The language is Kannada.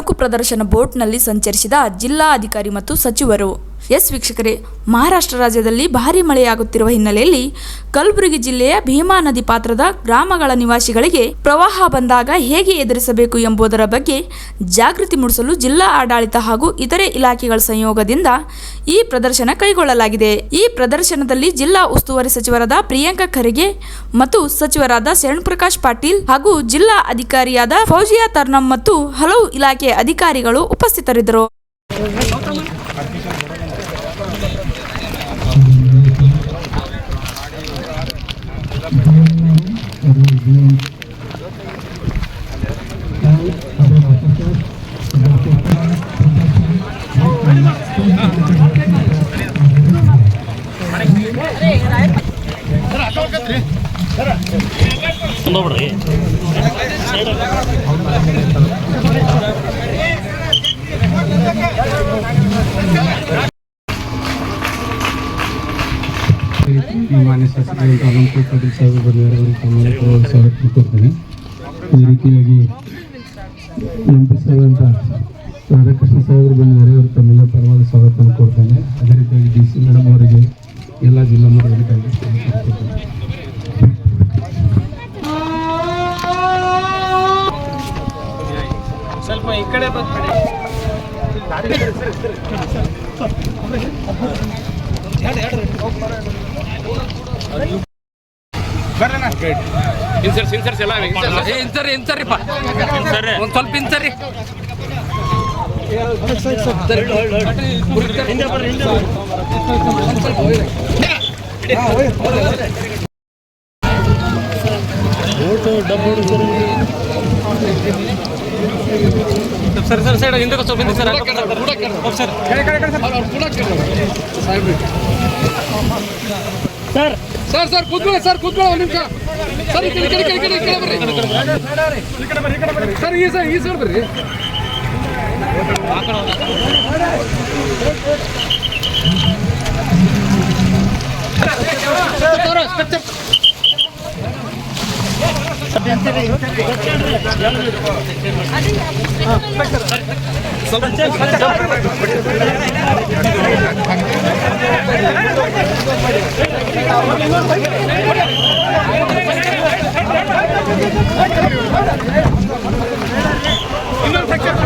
ಪ್ರದರ್ಶನ ಬೋಟ್ನಲ್ಲಿ ಸಂಚರಿಸಿದ ಜಿಲ್ಲಾಧಿಕಾರಿ ಮತ್ತು ಸಚಿವರು. ಎಸ್ ವೀಕ್ಷಕರೇ, ಮಹಾರಾಷ್ಟ್ರ ರಾಜ್ಯದಲ್ಲಿ ಭಾರೀ ಮಳೆಯಾಗುತ್ತಿರುವ ಹಿನ್ನೆಲೆಯಲ್ಲಿ ಕಲಬುರಗಿ ಜಿಲ್ಲೆಯ ಭೀಮಾ ನದಿ ಪಾತ್ರದ ಗ್ರಾಮಗಳ ನಿವಾಸಿಗಳಿಗೆ ಪ್ರವಾಹ ಬಂದಾಗ ಹೇಗೆ ಎದುರಿಸಬೇಕು ಎಂಬುದರ ಬಗ್ಗೆ ಜಾಗೃತಿ ಮೂಡಿಸಲು ಜಿಲ್ಲಾ ಆಡಳಿತ ಹಾಗೂ ಇತರೆ ಇಲಾಖೆಗಳ ಸಂಯೋಗದಿಂದ ಈ ಪ್ರದರ್ಶನ ಕೈಗೊಳ್ಳಲಾಗಿದೆ. ಈ ಪ್ರದರ್ಶನದಲ್ಲಿ ಜಿಲ್ಲಾ ಉಸ್ತುವಾರಿ ಸಚಿವರಾದ ಪ್ರಿಯಾಂಕ ಖರ್ಗೆ ಮತ್ತು ಸಚಿವರಾದ ಶರಣ್ ಪಾಟೀಲ್ ಹಾಗೂ ಜಿಲ್ಲಾ ಅಧಿಕಾರಿಯಾದ ಫೌಜಿಯಾ ತರ್ನಂ ಮತ್ತು ಹಲವು ಇಲಾಖೆಯ ಅಧಿಕಾರಿಗಳು ಉಪಸ್ಥಿತರಿದ್ದರು. ನೋಡ್ರಿ ಮಾನ್ಯ ಶಾಸಕರು ಪಾಟೀಲ್ ಸಾಹೇಬರು ಬಂದಿದ್ದಾರೆ ಅವರಿಗೆ ಈ ರೀತಿಯಾಗಿ ಸಾಹೇಬ್ ರಾಧಾಕೃಷ್ಣ ಸಾಹೇಬರು ಬಂದಿದ್ದಾರೆ ಅವರು ತಮ್ಮೆಲ್ಲ ಪರವಾದ ಸ್ವಾಗತವನ್ನು ಕೊಡ್ತೇನೆ. ಅದೇ ರೀತಿಯಾಗಿ ಡಿ ಸಿ ಮೇಡಮ್ ಅವರಿಗೆ ಎಲ್ಲ ಜಿಲ್ಲಾ ಮಟ್ಟದಲ್ಲಿ ಸ್ವಲ್ಪ ಈ ಕಡೆ ಬಂದ್ಬಿಡಿ ಇನ್ಸರ್ಸ್ ಇನ್ಸರ್ಸ್ ಎಲ್ಲ ಏ ಇನ್ಸರಿ ಇನ್ಸರಿಪ್ಪ ಒಂದು ಸ್ವಲ್ಪ ಇನ್ಸರಿ ಸರ್ ಸರ್ ಸೈಡ್ ಹಿಂದಕ್ಕೆ ಸ್ವಲ್ಪ ಹಿಂದೆ ಸರ್ ಸರ್ ಸರ್ ಸರ್ ಕೂತ್ಕೊಳ್ಳಿ ಸರ್ ಕೂತ್ಕೊಳ್ಳಿ ಒಂದು ನಿಮಿಷ ಸರ್ ಈ ಕಡೆ ಈ ಕಡೆ ಈ ಕಡೆ ಈ ಕಡೆ ಈ ಬರ್ರಿ ಸರ್ ಈ ಸರ್ ಈ ಸರ್ ಬರ್ರಿ ಇನ್ನೊಂದು ಸೆಕ್ಷನ್